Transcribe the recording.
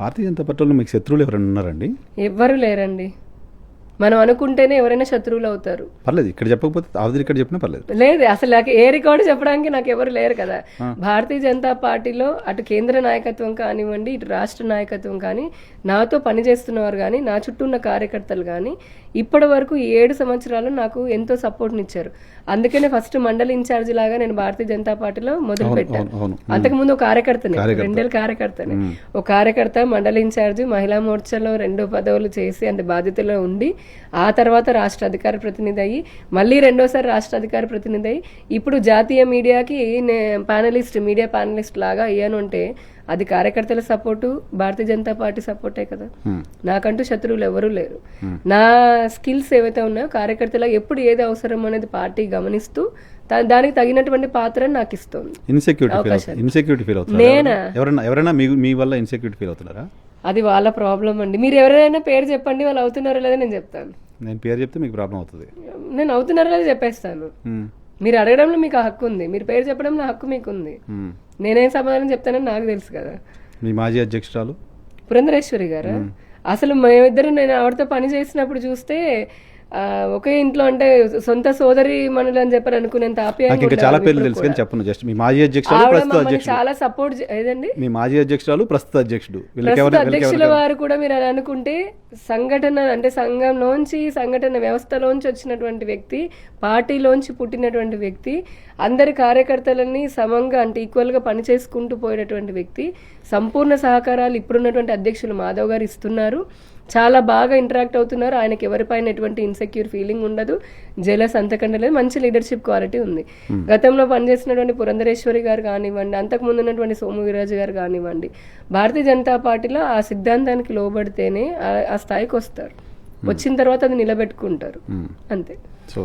భారతీయ జనతా పార్టీలో మీకు శత్రువులు ఎవరైనా ఉన్నారండి? ఎవ్వరు లేరండి. మనం అనుకుంటేనే ఎవరైనా శత్రువులు అవుతారు. పర్లేదు ఇక్కడ చెప్పకపోతే అవతల ఇక్కడ చెప్పినా పర్లేదు. లేదు అసలు నాకు ఏ రికార్డు చెప్పడానికి నాకు ఎవరు లేరు కదా. భారతీయ జనతా పార్టీలో అటు కేంద్ర నాయకత్వం కానివ్వండి ఇటు రాష్ట్ర నాయకత్వం కానీ నాతో పనిచేస్తున్నవారు కానీ నా చుట్టూ ఉన్న కార్యకర్తలు కానీ ఇప్పటి వరకు ఈ ఏడు సంవత్సరాలు నాకు ఎంతో సపోర్ట్ని ఇచ్చారు. అందుకనే ఫస్ట్ మండలి ఇన్ఛార్జ్ లాగా నేను భారతీయ జనతా పార్టీలో మొదలు పెట్టాను. అంతకుముందు ఒక కార్యకర్తనే కార్యకర్త. రెండేళ్ళ కార్యకర్తనే. ఒక కార్యకర్త మండలి ఇన్ఛార్జ్ మహిళా మోర్చాలో రెండు పదవులు చేసి అంటే బాధ్యతలో ఉండి ఆ తర్వాత రాష్ట్ర అధికార ప్రతినిధి అయ్యి మళ్ళీ రెండోసారి రాష్ట్ర అధికార ప్రతినిధి అయ్యి ఇప్పుడు జాతీయ మీడియాకి ప్యానలిస్ట్ మీడియా ప్యానలిస్ట్ లాగా అయ్యాను అంటే అది కార్యకర్తల సపోర్టు భారతీయ జనతా పార్టీ సపోర్టే కదా. నాకంటూ శత్రువులు ఎవరూ లేరు. నా స్కిల్స్ ఏవైతే ఉన్నాయో కార్యకర్తల ఎప్పుడు ఏది అవసరం అనేది పార్టీ గమనిస్తూ దానికి తగినటువంటి పాత్రను నాకు ఇస్తుంది. ఇన్సెక్యూరిటీ ఇన్సెక్యూరిటీ ఫీల్ అవుతుంది నేనా? ఎవరైనా మీ వల్ల ఇన్సెక్యూరిటీ ఫీల్ అవుతున్నారా? అది వాళ్ళ ప్రాబ్లం అండి. మీరు ఎవరైనా పేరు చెప్పండి వాళ్ళు అవుతున్నారో లేదో నేను చెప్తాను. నేను పేరు చెప్తే మీకు ప్రాబ్లం అవుతుంది. నేను అవుతున్నారో లేదో చెప్పేస్తాను. మీరు అడగడంలో మీకు ఆ హక్కు ఉంది. మీరు పేరు చెప్పడంలో హక్కు మీకు ఉంది. నేనేం సమాధానం చెప్తానని నాకు తెలుసు కదా. మీ మాజీ అధ్యక్షురాలు? పురంధరేశ్వరి గారు? అసలు మేమిద్దరు నేను ఆవిడతో పని చేసినప్పుడు చూస్తే ఒకే ఇంట్లో అంటే సొంత సోదరి మనులు అని చెప్పని అనుకునేంత నాకు ఇంకా చాలా పేర్లు తెలుసు కానీ. చెప్పను జస్ట్ మీ మాజీ అధ్యక్షురాలు ఆవిడ ప్రస్తుత అధ్యక్షుడు. చాలా సపోర్ట్ ఏదండి? మీ మాజీ అధ్యక్షురాలు ప్రస్తుత అధ్యక్షుడు. అధ్యక్షుల వారు కూడా మీరు అని అనుకుంటే సంఘటన అంటే సంఘంలోంచి సంఘటన వ్యవస్థలోంచి వచ్చినటువంటి వ్యక్తి పార్టీలోంచి పుట్టినటువంటి వ్యక్తి అందరి కార్యకర్తలని సమంగా అంటే ఈక్వల్గా పనిచేసుకుంటూ పోయినటువంటి వ్యక్తి సంపూర్ణ సహకారాలు ఇప్పుడున్నటువంటి అధ్యక్షులు మాధవ్ గారు ఇస్తున్నారు. చాలా బాగా ఇంటరాక్ట్ అవుతున్నారు. ఆయనకి ఎవరిపైన ఎటువంటి ఇన్సెక్యూర్ ఫీలింగ్ ఉండదు. జెలస్ అంతకంటే లేదు. మంచి లీడర్షిప్ క్వాలిటీ ఉంది. గతంలో పనిచేసినటువంటి పురంధరేశ్వరి గారు కానివ్వండి అంతకు ముందు ఉన్నటువంటి సోము వీరాజు గారు కానివ్వండి భారతీయ జనతా పార్టీలో ఆ సిద్ధాంతానికి లోబడితేనే ఆ స్థాయికి వస్తారు. వచ్చిన తర్వాత అది నిలబెట్టుకుంటారు. అంతే. సో